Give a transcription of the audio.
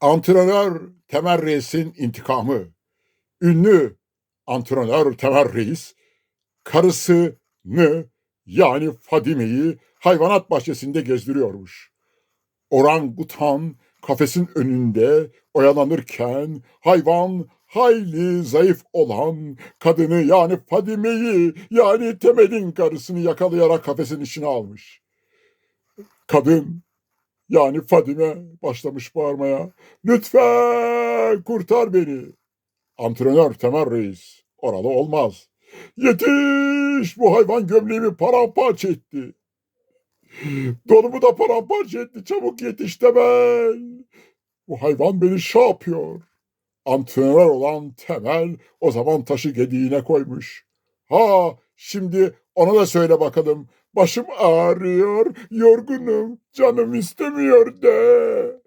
Antrenör Temel Reis'in intikamı. Ünlü antrenör Temel Reis, karısını yani Fadime'yi hayvanat bahçesinde gezdiriyormuş. Orangutan kafesin önünde oyalanırken hayvan hayli zayıf olan kadını yani Fadime'yi yani Temel'in karısını yakalayarak kafesin içine almış. Kadın yani Fadime başlamış bağırmaya. Lütfen kurtar beni. Antrenör Temel Reis. Oralı olmaz. Yetiş! Bu hayvan gömleğimi paramparça etti. Donumu da paramparça etti. Çabuk yetiş Temel. Bu hayvan beni şey yapıyor. Antrenör olan Temel o zaman taşı gediğine koymuş. Ha şimdi ona da söyle bakalım. Başım ağrıyor, yorgunum, canım istemiyor de.